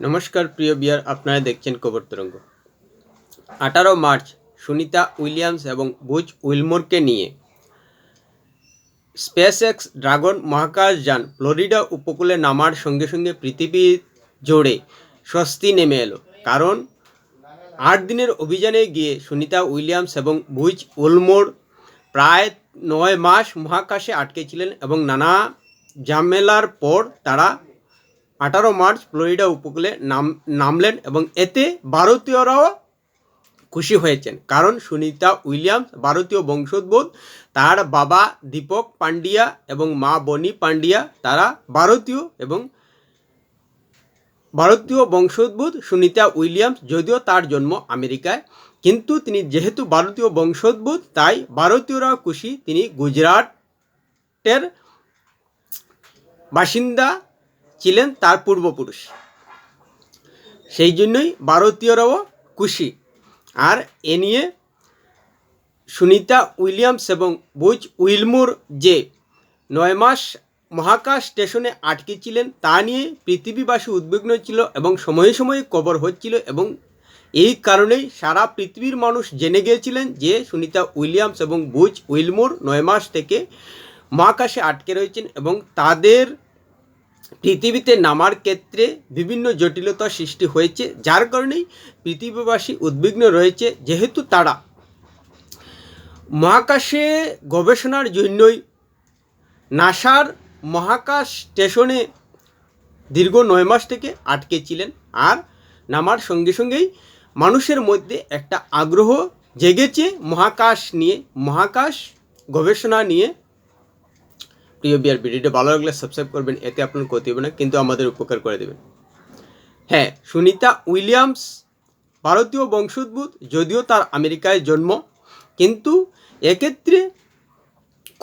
নমস্কার, প্রিয় বিয়ার, আপনারা দেখছেন কবর তরঙ্গ। আঠারো মার্চ, সুনিতা উইলিয়ামস এবং বুজ উইলমোরকে নিয়ে স্পেস এক্স ড্রাগন মহাকাশ যান ফ্লোরিডা উপকূলে নামার সঙ্গে সঙ্গে পৃথিবী জোড়ে স্বস্তি নেমে এলো। কারণ, আট দিনের অভিযানে গিয়ে সুনিতা উইলিয়ামস এবং বুচ উলমোর প্রায় নয় মাস মহাকাশে আটকে ছিলেন এবং নানা ঝামেলার পর তারা আঠারো মার্চ ফ্লোরিডা উপকূলে নাম, নামলেন এবং এতে ভারতীয়রাও খুশি হয়েছেন। কারণ সুনিতা উইলিয়ামস ভারতীয় বংশোদ্ভূত, তার বাবা দীপক পান্ডিয়া এবং মা বনি পান্ডিয়া তারা ভারতীয় এবং ভারতীয় বংশোদ্ভূত সুনিতা উইলিয়ামস যদিও তার জন্ম আমেরিকায়। কিন্তু তিনি যেহেতু ভারতীয় বংশোদ্ভূত, তাই ভারতীয়রাও খুশি। তিনি গুজরাটের বাসিন্দা ছিলেন তার পূর্বপুরুষ। সেই জন্যই ভারতীয়রাও খুশি। আর এ নিয়ে সুনিতা উইলিয়ামস এবং বুজ উইলমুর যে নয় মাস মহাকাশ স্টেশনে আটকে ছিলেন, তা নিয়ে পৃথিবীবাসী উদ্বিগ্ন ছিল এবং সময়ে সময়ে কবর হচ্ছিল এবং এই কারণেই সারা পৃথিবীর মানুষ জেনে গিয়েছিলেন যে সুনিতা উইলিয়ামস এবং বুজ উইলমুর নয় মাস থেকে মহাকাশে আটকে রয়েছেন এবং তাদের পৃথিবীতে নামার ক্ষেত্রে বিভিন্ন জটিলতা সৃষ্টি হয়েছে, যার কারণেই পৃথিবীবাসী উদ্বিগ্ন রয়েছে, যেহেতু তারা মহাকাশে গবেষণার জন্যই নাসার মহাকাশ স্টেশনে দীর্ঘ নয় মাস থেকে আটকে ছিলেন আর নামার সঙ্গে সঙ্গেই মানুষের মধ্যে একটা আগ্রহ জেগেছে মহাকাশ নিয়ে, মহাকাশ গবেষণা নিয়ে। প্রিয় বিয়ার ভিডিওটা ভালো লাগলে সাবস্ক্রাইব করবেন, এতে আপনার ক্ষতি হবে না, কিন্তু আমাদের উপকার করে দেবেন। হ্যাঁ সুনিতা উইলিয়ামস ভারতীয় বংশোদ্ভূত, যদিও তার আমেরিকায় জন্ম, কিন্তু এক্ষেত্রে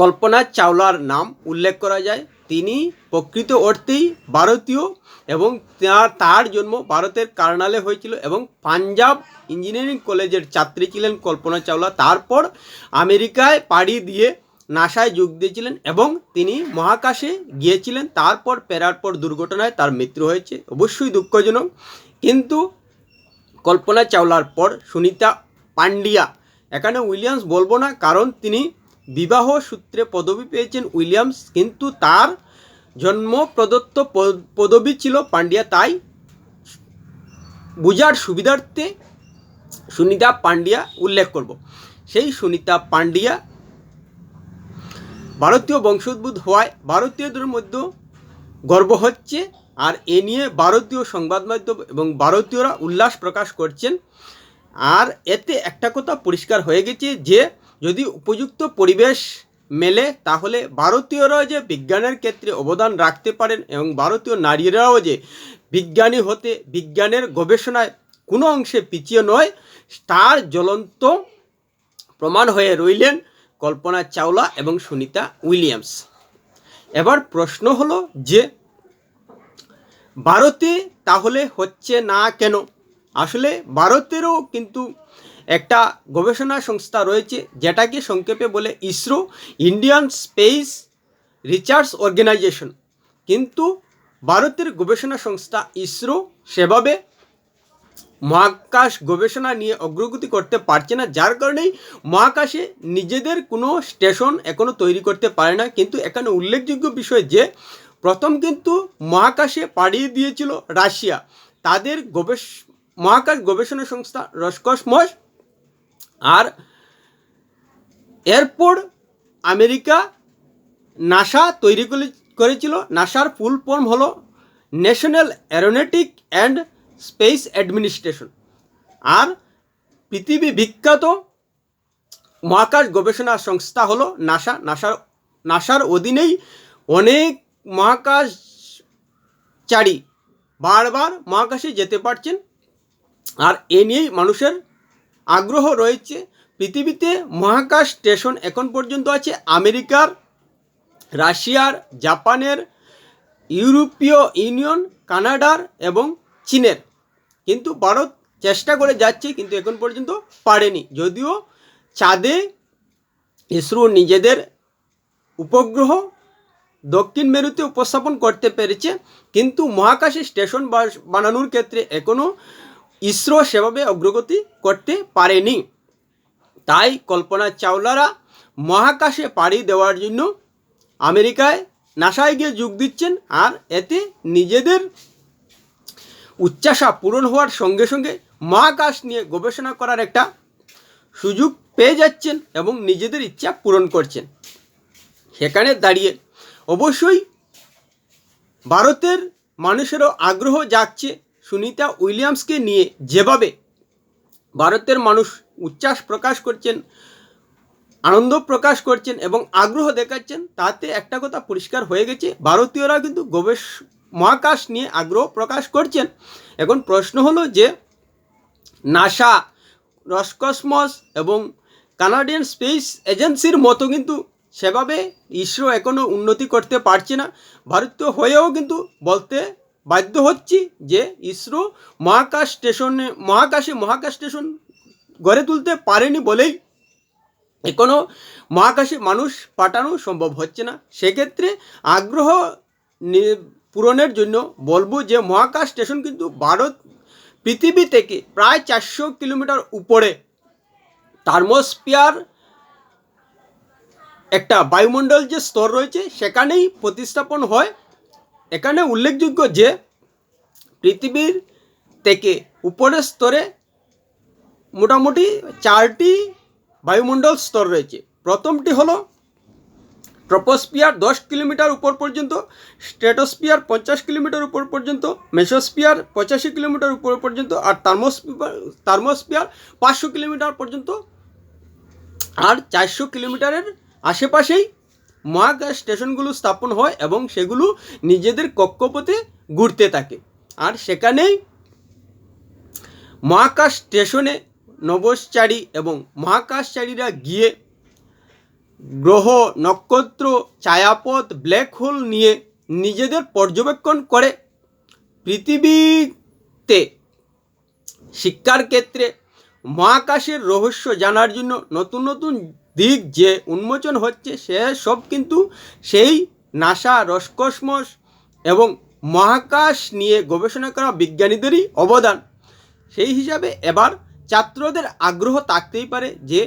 কল্পনা চাওলার নাম উল্লেখ করা যায়। তিনি প্রকৃত অর্থেই ভারতীয় এবং তার তার জন্ম ভারতের কার্নালে হয়েছিল এবং পাঞ্জাব ইঞ্জিনিয়ারিং কলেজের ছাত্রী ছিলেন কল্পনা চাওলা। তারপর আমেরিকায় পাড়ি দিয়ে নাসায় যোগ দিয়েছিলেন এবং তিনি মহাকাশে গিয়েছিলেন, তারপর পেরার পর দুর্ঘটনায় তার মৃত্যু হয়েছে। অবশ্যই দুঃখজনক। কিন্তু কল্পনা চাওলার পর সুনিতা পান্ডিয়া এখানে উইলিয়ামস বলব না, কারণ তিনি বিবাহ সূত্রে পদবি পেয়েছেন উইলিয়ামস, কিন্তু তার জন্ম প্রদত্ত পদবি ছিল পান্ডিয়া তাই বুঝার সুবিধার্থে সুনিতা পান্ডিয়া উল্লেখ করব। সেই সুনিতা পান্ডিয়া ভারতীয় বংশোদ্ভূত হওয়ায় ভারতীয়দের মধ্যে গর্ব হচ্ছে আর এ নিয়ে ভারতীয় সংবাদ মাধ্যম এবং ভারতীয়রা উল্লাস প্রকাশ করছেন। আর এতে একটা কথা পরিষ্কার হয়ে গেছে যে, যদি উপযুক্ত পরিবেশ মেলে, তাহলে ভারতীয়রাও যে বিজ্ঞানের ক্ষেত্রে অবদান রাখতে পারেন এবং ভারতীয় নারীরাও যে বিজ্ঞানী হতে, বিজ্ঞানের গবেষণায় কোনো অংশে পিছিয়ে নয়, তার জ্বলন্ত প্রমাণ হয়ে রইলেন। কল্পনা চাওলা এবং সুনিতা উইলিয়ামস। এবার প্রশ্ন হলো যে, ভারতে তাহলে হচ্ছে না কেন? আসলে ভারতেরও কিন্তু একটা গবেষণা সংস্থা রয়েছে, যেটাকে সংক্ষেপে বলে ISRO Indian space research organisation. কিন্তু ভারতের গবেষণা সংস্থা ইসরো সেভাবে মহাকাশ গবেষণা নিয়ে অগ্রগতি করতে পারছে না, যার কারণেই মহাকাশে নিজেদের কোনো স্টেশন এখনও তৈরি করতে পারে না। কিন্তু এখানে উল্লেখযোগ্য বিষয় যে, প্রথম কিন্তু মহাকাশে পাড়িয়ে দিয়েছিল রাশিয়া। তাদের গবেষ, মহাকাশ গবেষণা সংস্থা রসকসমস আর এরপর আমেরিকা নাসা তৈরি করে- করেছিল। নাসার ফুল ফর্ম হলো national aeronautic and space administration. আর পৃথিবী বিখ্যাত মহাকাশ গবেষণা সংস্থা হলো নাসা। নাসার নাসার অধীনেই অনেক মহাকাশচারী বারবার মহাকাশে যেতে পারছেন। আর এ নিয়েই মানুষের আগ্রহ রয়েছে। পৃথিবীতে মহাকাশ স্টেশন এখন পর্যন্ত আছে আমেরিকার, রাশিয়ার, জাপানের, ইউরোপীয় ইউনিয়ন, কানাডার এবং চীনের। কিন্তু ভারত চেষ্টা করে যাচ্ছে, কিন্তু এখন পর্যন্ত পারেনি। যদিও চাঁদে ইসরো নিজেদের উপগ্রহ দক্ষিণ মেরুতে উপস্থাপন করতে পেরেছে, কিন্তু মহাকাশে স্টেশন বানানোর ক্ষেত্রে এখনও ইসরো সেভাবে অগ্রগতি করতে পারেনি। তাই কল্পনা চাওলারা মহাকাশে পাড়ি দেওয়ার জন্য আমেরিকায় নাসায় গিয়ে যোগ দিচ্ছেন, আর এতে নিজেদের উচ্চাসা পূরণ হওয়ার সঙ্গে সঙ্গে মহাকাশ নিয়ে গবেষণা করার একটা সুযোগ পেয়ে যাচ্ছেন এবং নিজেদের ইচ্ছা পূরণ করছেন। সেখানে দাঁড়িয়ে অবশ্যই ভারতের মানুষেরও আগ্রহ জাগছে সুনিতা উইলিয়ামসকে নিয়ে। যেভাবে ভারতের মানুষ উচ্ছ্বাস প্রকাশ করছেন, আনন্দ প্রকাশ করছেন এবং আগ্রহ দেখাচ্ছেন, তাতে একটা কথা পরিষ্কার হয়ে গেছে, ভারতীয়রা কিন্তু গবেষ মহাকাশ নিয়ে আগ্রহ প্রকাশ করছেন। এখন প্রশ্ন হলো যে, নাসা, রসকসমস এবং কানাডিয়ান স্পেস এজেন্সির মতো কিন্তু সেভাবে ইসরো এখনও উন্নতি করতে পারছে না। ভারতীয় হয়েও কিন্তু বলতে বাধ্য হচ্ছি যে, ইসরো মহাকাশ স্টেশনে, মহাকাশে মহাকাশ স্টেশন গড়ে তুলতে পারেনি বলেই এখনও মহাকাশে মানুষ পাঠানো সম্ভব হচ্ছে না। সেক্ষেত্রে আগ্রহ পূরণের জন্য বলব যে মহাকাশ স্টেশন কিন্তু ভারত পৃথিবী থেকে প্রায় চারশো কিলোমিটার উপরে থার্মোস্পিয়ার একটা বায়ুমণ্ডল যে স্তর রয়েছে, সেখানেই প্রতিস্থাপন হয়। এখানে উল্লেখযোগ্য যে পৃথিবীর থেকে উপরের স্তরে মোটামুটি চারটি বায়ুমণ্ডল স্তর রয়েছে। প্রথমটি হলো ট্রপোস্পিয়ার দশ কিলোমিটার উপর পর্যন্ত স্ট্রেটোস্পিয়ার পঞ্চাশ কিলোমিটার উপর পর্যন্ত মেসোস্পিয়ার পঁচাশি কিলোমিটার উপর পর্যন্ত আর থার্মোস্পিয়ার থার্মোস্পিয়ার পাঁচশো কিলোমিটার পর্যন্ত আর চারশো কিলোমিটারের আশেপাশেই মহাকাশ স্টেশনগুলো স্থাপন হয় এবং সেগুলো নিজেদের কক্ষপথে ঘুরতে থাকে। আর সেখানেই মহাকাশ স্টেশনে নভোশ্চারী এবং মহাকাশচারীরা গিয়ে গ্রহ, নক্ষত্র, ছায়াপথ, ব্ল্যাক হোল নিয়ে নিজেদের পর্যবেক্ষণ করে। পৃথিবীতে শিক্ষার ক্ষেত্রে মহাকাশের রহস্য জানার জন্য নতুন নতুন দিক যে উন্মোচন হচ্ছে, সে সব কিন্তু সেই নাসা, রসকসমস এবং মহাকাশ নিয়ে গবেষণা করা বিজ্ঞানীদেরই অবদান। সেই হিসাবে এবার ছাত্রদের আগ্রহ থাকতেই পারে যে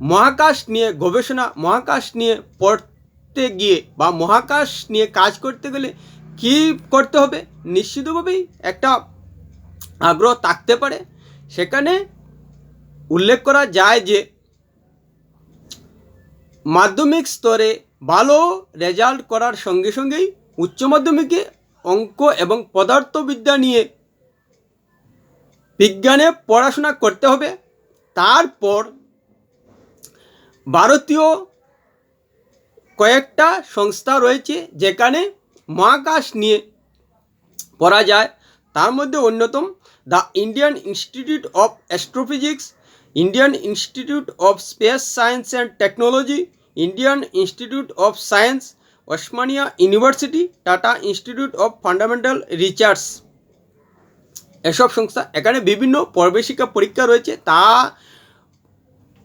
মহাকাশ নিয়ে গবেষণা, মহাকাশ নিয়ে পড়তে গিয়ে বা মহাকাশ নিয়ে কাজ করতে গেলে কী করতে হবে? নিশ্চিতভাবেই একটা আগ্রহ থাকতে পারে। সেখানে উল্লেখ করা যায় যে মাধ্যমিক স্তরে ভালো রেজাল্ট করার সঙ্গে সঙ্গেই উচ্চ মাধ্যমিকে অঙ্ক এবং পদার্থবিদ্যা নিয়ে বিজ্ঞানে পড়াশোনা করতে হবে। তারপর ভারতীয় কয়েকটা সংস্থা রয়েছে যেখানে মহাকাশ নিয়ে পড়া যায়। তার মধ্যে অন্যতম the Indian institute of astrophysics, Indian institute of space science and technology, Indian institute of science, Osmania university, Tata institute of fundamental research. এসব সংস্থা এখানে বিভিন্ন প্রবেশিকা পরীক্ষা রয়েছে। তা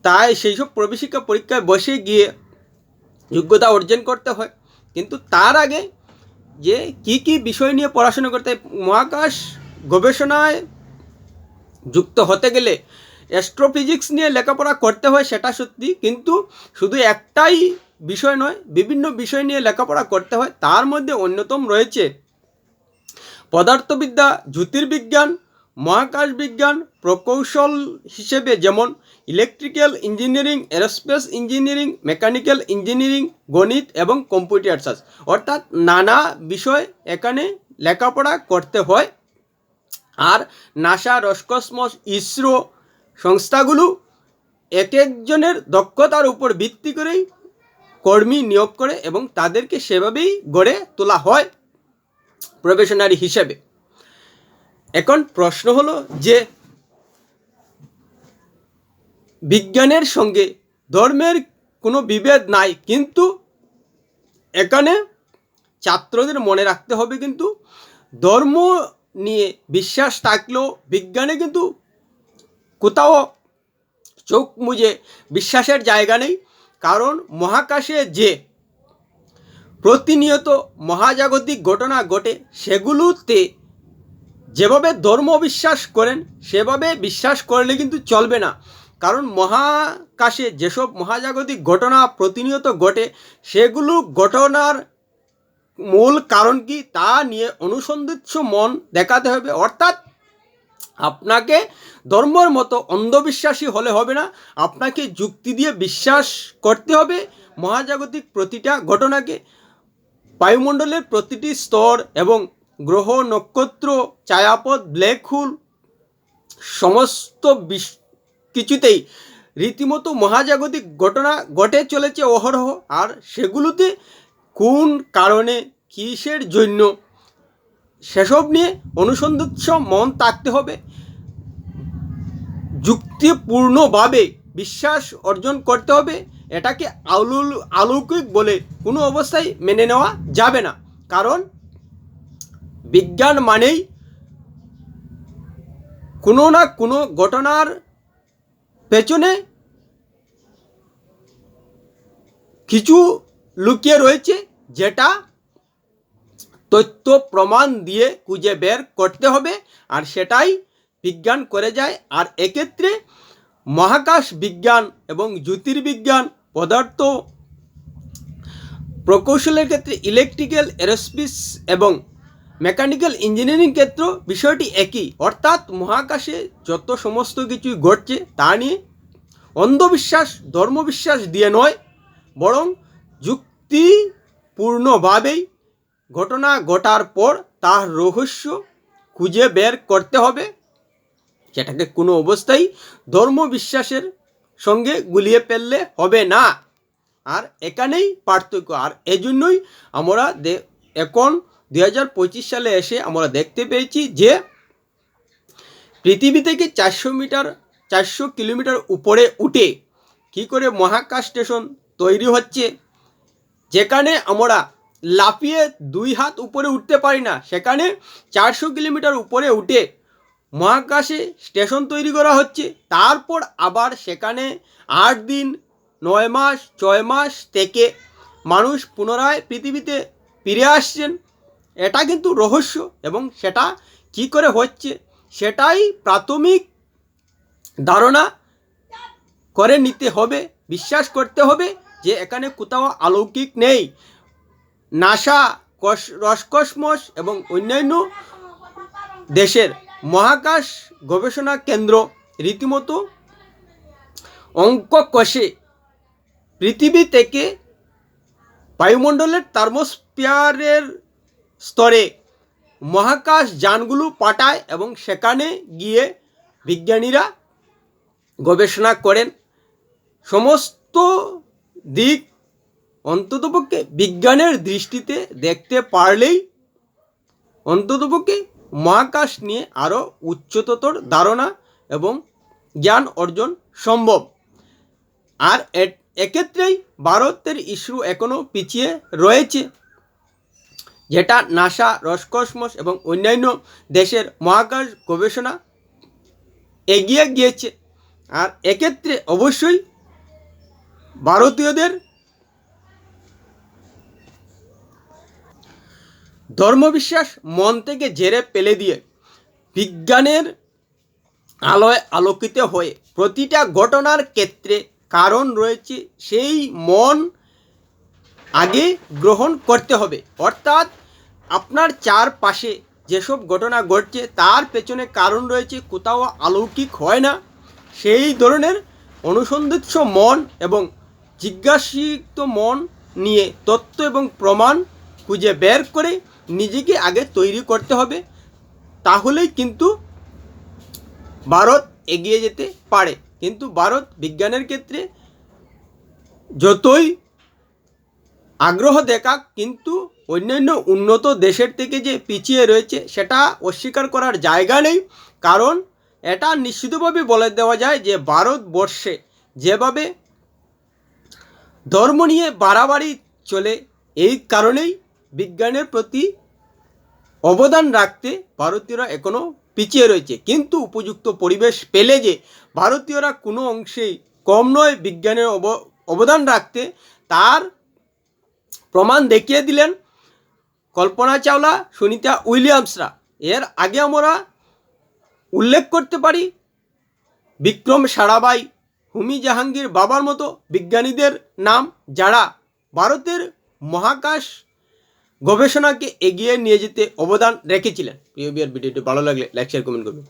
তাই সেই সব প্রবেশিকা পরীক্ষায় বসে গিয়ে যোগ্যতা অর্জন করতে হয়। কিন্তু তার আগে যে কি কি বিষয় নিয়ে পড়াশোনা করতে মহাকাশ গবেষণায় যুক্ত হতে গেলে অ্যাস্ট্রোফিজিক্স নিয়ে লেখাপড়া করতে হয় সেটা সত্যি, কিন্তু শুধু একটাই বিষয় নয়, বিভিন্ন বিষয় নিয়ে লেখাপড়া করতে হয়। তার মধ্যে অন্যতম রয়েছে পদার্থবিদ্যা জ্যোতির্বিজ্ঞান মহাকাশ বিজ্ঞান প্রকৌশল হিসেবে যেমন electrical engineering, aerospace engineering, mechanical engineering, গণিত এবং কম্পিউটার সায়েন্স। অর্থাৎ নানা বিষয় এখানে লেখাপড়া করতে হয়। আর নাসা রসকসমস ইসরো সংস্থাগুলো এক একজনের দক্ষতার উপর ভিত্তি করেই কর্মী নিয়োগ করে এবং তাদেরকে সেভাবেই গড়ে তোলা হয় প্রফেশনারি হিসেবে। এখন প্রশ্ন হলো যে বিজ্ঞানের সঙ্গে ধর্মের কোনো বিভেদ নাই, কিন্তু এখানে ছাত্রদের মনে রাখতে হবে কিন্তু ধর্ম নিয়ে বিশ্বাস থাকলেও বিজ্ঞানে কিন্তু কোথাও চোখ মুজে বিশ্বাসের জায়গা নেই। কারণ মহাকাশে যে প্রতিনিয়ত মহাজাগতিক ঘটনা ঘটে, সেগুলোতে যেভাবে ধর্ম বিশ্বাস করেন, সেভাবে বিশ্বাস করলে কিন্তু চলবে না। কারণ মহাকাশে যেসব মহাজাগতিক ঘটনা প্রতিনিয়ত ঘটে, সেগুলো ঘটনার মূল কারণ কি তা নিয়ে অনুসন্ধিৎস মন দেখাতে হবে। অর্থাৎ আপনাকে ধর্মর মতো অন্ধবিশ্বাসী হলে হবে না, আপনাকে যুক্তি দিয়ে বিশ্বাস করতে হবে মহাজাগতিক প্রতিটা ঘটনাকে। বায়ুমণ্ডলের প্রতিটি স্তর এবং গ্রহ, নক্ষত্র, ছায়াপথ ব্ল্যাক হোল, সমস্ত বিশ কিছুতেই। রীতিমতো মহাজাগতিক ঘটনা ঘটে চলেছে অহরহ। আর সেগুলোতে কোন কারণে, কিসের জন্য, সেসব নিয়ে অনুসন্ধিৎস মন থাকতে হবে। যুক্তিপূর্ণভাবে বিশ্বাস অর্জন করতে হবে। এটাকে আলু আলৌকিক বলে কোনো অবস্থায় মেনে নেওয়া যাবে না। কারণ বিজ্ঞান মানেই কোনো না কোনো ঘটনার পেছনে কিছু লুকিয়ে রয়েছে যেটা তথ্য প্রমাণ দিয়ে খুঁজে বের করতে হবে আর সেটাই বিজ্ঞান করে যায়। আর এক্ষেত্রে মহাকাশ বিজ্ঞান এবং জ্যোতির্বিজ্ঞান পদার্থ প্রকৌশলের ক্ষেত্রে ইলেকট্রিক্যাল এরোস্পিস এবং মেকানিক্যাল ইঞ্জিনিয়ারিং ক্ষেত্র বিষয়টি একই। অর্থাৎ মহাকাশে যত সমস্ত কিছু ঘটছে তা নিয়ে অন্ধবিশ্বাস, ধর্মবিশ্বাস দিয়ে নয়, বরং যুক্তিপূর্ণভাবেই ঘটনা ঘটার পর তার রহস্য খুঁজে বের করতে হবে। সেটাকে কোনো অবস্থায় ধর্মবিশ্বাসের সঙ্গে গুলিয়ে ফেললে হবে না। আর এখানেই পার্থক্য। আর এজন্যই আমরা এখন দুই হাজার পঁচিশ সালে এসে আমরা দেখতে পেয়েছি যে পৃথিবী থেকে চারশো মিটার, চারশো কিলোমিটার উপরে উঠে কী করে মহাকাশ স্টেশন তৈরি হচ্ছে, যেখানে আমরা লাফিয়ে দুই হাত উপরে উঠতে পারি না, সেখানে চারশো কিলোমিটার উপরে উঠে মহাকাশে স্টেশন তৈরি করা হচ্ছে, তারপর আবার সেখানে আট দিন, নয় মাস, ছয় মাস থেকে মানুষ পুনরায় পৃথিবীতে ফিরে আসছেন। এটা কিন্তু রহস্য এবং সেটা কী করে হচ্ছে? সেটাই প্রাথমিক ধারণা করে নিতে হবে, বিশ্বাস করতে হবে যে এখানে কোথাও অলৌকিক নেই। নাসা, কস রসকসমস এবং অন্যান্য দেশের মহাকাশ গবেষণা কেন্দ্র রীতিমতো অঙ্ক কষে পৃথিবী থেকে বায়ুমণ্ডলের থার্মোস্ফিয়ারের স্তরে মহাকাশ যানগুলো পাঠায় এবং সেখানে গিয়ে বিজ্ঞানীরা গবেষণা করেন। সমস্ত দিক অন্ততপক্ষে বিজ্ঞানের দৃষ্টিতে দেখতে পারলেই অন্ততপক্ষে মহাকাশ নিয়ে আরও উচ্চতর ধারণা এবং জ্ঞান অর্জন সম্ভব। আর এক্ষেত্রেই ভারতের ইস্যু এখনও পিছিয়ে রয়েছে। যেটা নাসা, রসকসমস এবং অন্যান্য দেশের মহাকাশ গবেষণা এগিয়ে গিয়েছে। আর এক্ষেত্রে অবশ্যই ভারতীয়দের ধর্মবিশ্বাস মন থেকে জেরে পেলে দিয়ে বিজ্ঞানের আলোয় আলোকিত হয়ে প্রতিটা ঘটনার ক্ষেত্রে কারণ রয়েছে, সেই মন আগে গ্রহণ করতে হবে। অর্থাৎ আপনার চারপাশে যেসব ঘটনা ঘটছে, তার পেছনে কারণ রয়েছে, কোথাও অলৌকিক হয় না। সেই ধরনের অনুসন্ধিৎস মন এবং জিজ্ঞাসিত মন নিয়ে তথ্য এবং প্রমাণ খুঁজে বের করে নিজেকে আগে তৈরি করতে হবে। তাহলেই কিন্তু ভারত এগিয়ে যেতে পারে। কিন্তু ভারত বিজ্ঞানের ক্ষেত্রে যতই আগ্রহ দেখা কিন্তু অন্যান্য উন্নত দেশের থেকে যে পিছিয়ে রয়েছে, সেটা অস্বীকার করার জায়গা নেই। কারণ এটা নিশ্চিতভাবে বলে দেওয়া যায় যে ভারতবর্ষে যেভাবে ধর্ম নিয়ে বাড়াবাড়ি চলে, এই কারণেই বিজ্ঞানের প্রতি অবদান রাখতে ভারতীয়রা এখনও পিছিয়ে রয়েছে। কিন্তু উপযুক্ত পরিবেশ পেলে যে ভারতীয়রা কোনো অংশেই কম নয় বিজ্ঞানের অব, অবদান রাখতে, তার প্রমাণ দেখিয়ে দিলেন কল্পনা চাওলা, সুনিতা উইলিয়ামসরা। এর আগে আমরা উল্লেখ করতে পারি, বিক্রম সারাবাই, হুমি জাহাঙ্গীর বাবার মতো বিজ্ঞানীদের নাম, যারা ভারতের মহাকাশ গবেষণাকে এগিয়ে নিয়ে যেতে অবদান রেখেছিলেন। প্রিয় বিয়ার ভিডিওটি ভালো লাগলে লাইক শেয়ার কমেন্ট করবেন।